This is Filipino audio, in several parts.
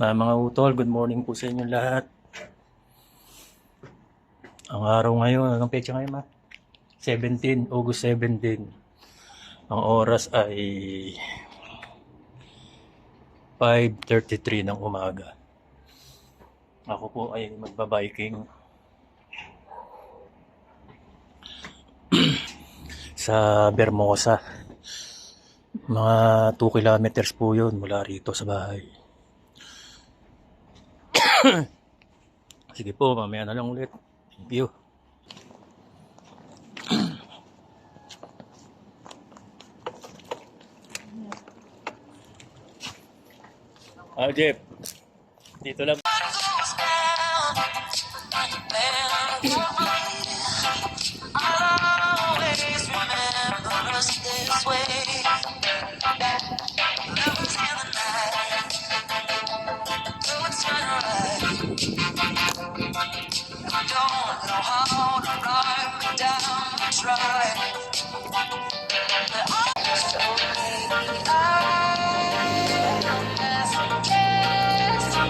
Na mga utol, good morning po sa inyo lahat. Ang araw ngayon, anong pecha ngayon ma? 17, August 17. Ang oras ay 5.33 ng umaga. Ako po ay magbabiking sa Bermosa. Mga 2 kilometers po yun mula rito sa bahay. Sige po, mamaya na lang ulit. Thank you. Ah, Jeff. Dito lang. always remember us this way.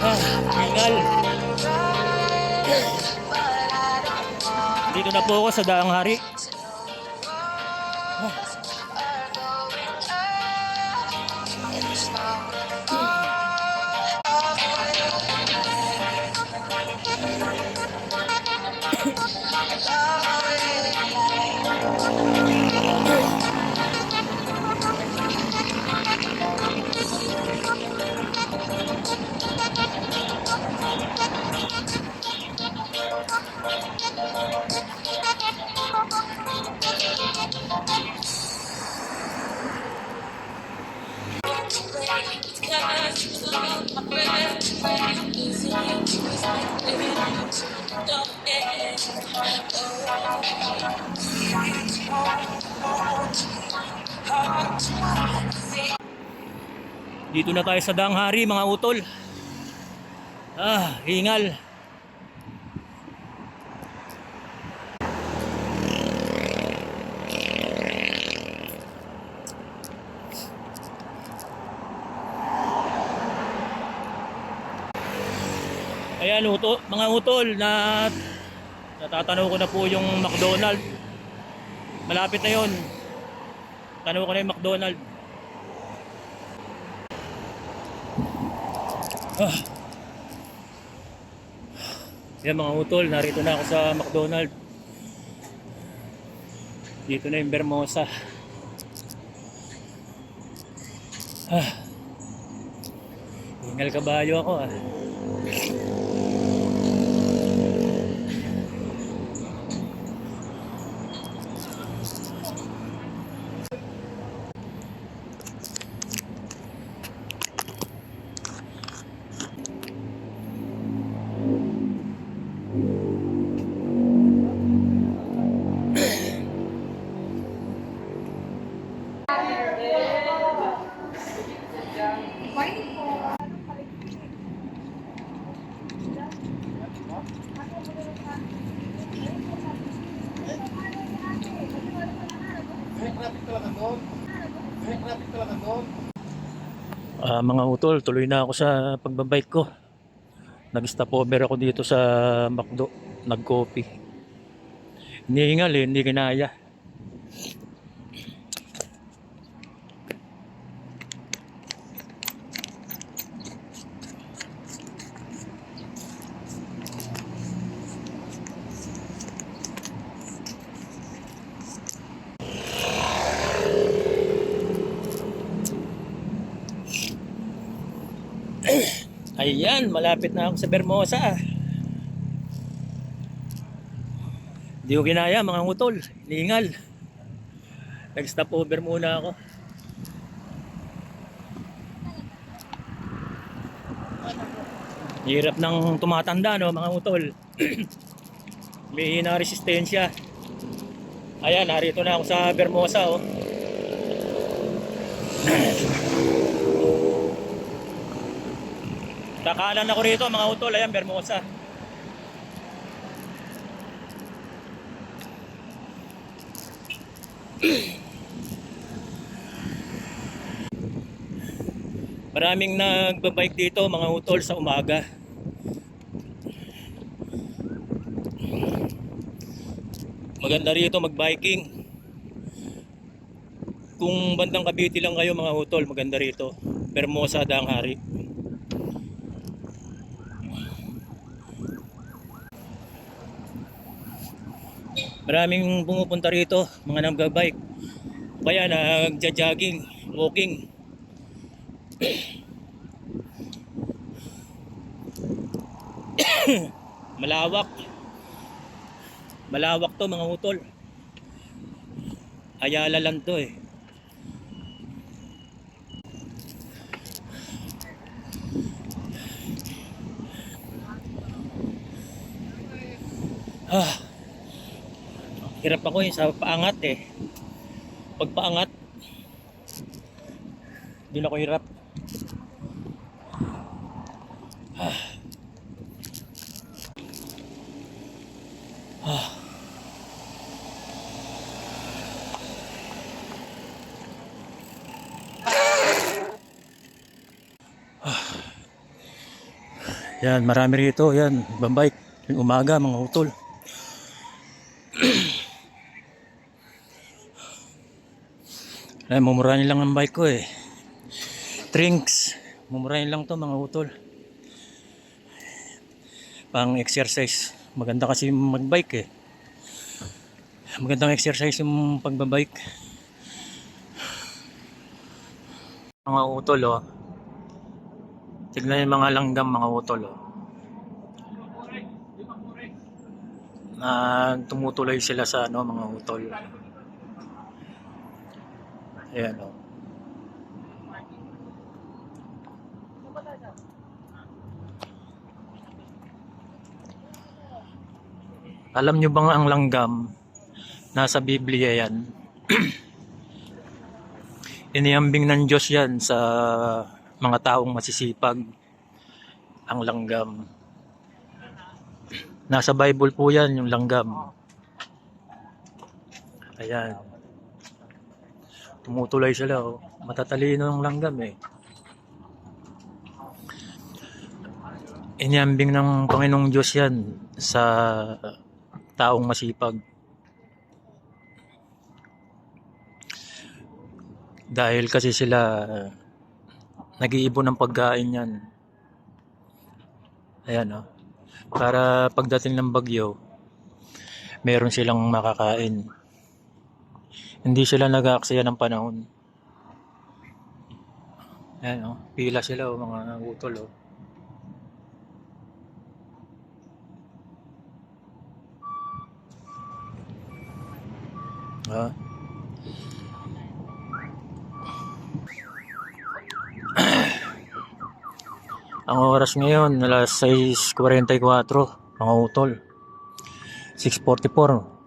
Ah, want Dito na po ako sa Daang Hari. Dito na tayo sa Daang Hari, mga utol. Ah, hingal. Ayan, uto, mga utol, na natatanaw ko na po yung McDonald. Malapit na yon. Tanaw ko na yung McDonald. Ah. Yan mga utol, narito na ako sa McDonald. Dito na yung Bermosa. Ah. Hingal kabayo ako ah. Ah, mga utol, tuloy na ako sa pagbabike ko. Nag-stopover ako dito sa McDo, nag-coffee. Hinihingal eh, hindi kinaya. Ayan, malapit na ako sa Bermosa. Hindi ko kinaya mga utol, hinihingal. Nag-stopover muna ako. Hirap ng tumatanda no mga utol. May na resistensya. Ayan, narito na ako sa Bermosa oh. Kakanan ako rito mga utol, ayan Bermosa. Marami Maraming nagbabike dito mga utol sa umaga. Maganda rito mag-biking. Kung bandang Cavite lang kayo mga utol, maganda rito. Permosa Daang Hari. Maraming pumupunta rito, mga nagbabike. Kaya nagja-jogging, walking. Malawak. Malawak to mga utol. Ayala lang to eh. Ah. Hirap ako eh sa paangat eh. Pag paangat, hindi na ako hirap. Ah. Ah. Ah. Yan, marami rito. Yan, bambike. Yung umaga, mga utol. Ay, mumurahin lang ang bike ko eh. Drinks. Mumurahin lang to mga utol. Pang exercise. Maganda kasi magbike eh. Magandang exercise yung pagbabike. Mga utol oh. Tignan yung mga langgam mga utol oh. Na tumutuloy sila sa ano mga utol. Ayan oh. Alam nyo bang ang langgam nasa Biblia yan? Iniambing ng Diyos yan sa mga taong masisipag ang langgam. Nasa Bible po yan yung langgam. Ayan. Tumutulay sila oh. Matatalino yung langgam eh. Iniambing ng Panginoong Diyos yan sa taong masipag. Dahil kasi sila nag-iibon ng pagkain yan. Ayan oh. Para pagdating ng bagyo, meron silang makakain. Hindi sila nag-aaksaya ng panahon. Ayan oh. Pila sila oh, mga utol oh. Ah. Ang oras ngayon, alas 6.44, mga utol. 6.44.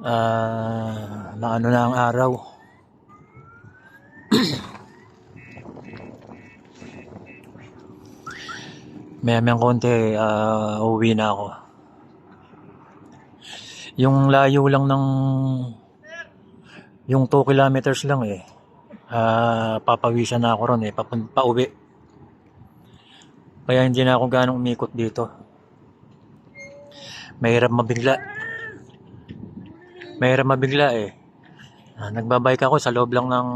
Ah, na ano na ang araw. Maya mayang konti, ah, uwi na ako. Yung layo lang ng yung 2 kilometers lang eh. Ah, papawisan na ako ron eh, papun pauwi. Kaya hindi na ako ganong umikot dito. Mahirap mabigla. Mahirap mabigla eh. Ah, nagbabike ako sa loob lang ng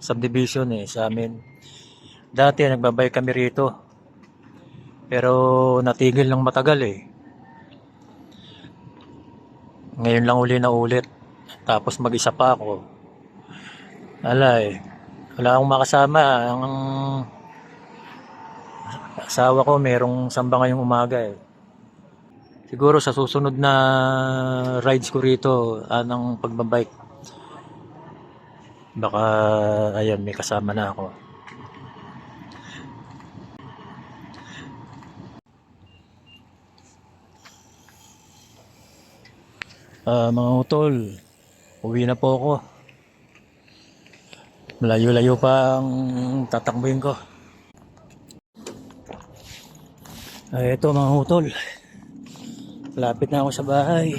subdivision eh sa amin. Dati nagbabike kami rito. Pero natigil ng matagal eh. Ngayon lang uli na ulit. Tapos mag-isa pa ako. Wala eh. Wala akong makasama. Ang asawa ko merong samba ngayong umaga eh. Siguro sa susunod na rides ko rito, anong pagbabike. Baka, ayun, may kasama na ako. Ah, mga utol, uwi na po ako. Malayo-layo pa ang tatakbuhin ko. Ay, ito mga utol. Lapit na ako sa bahay.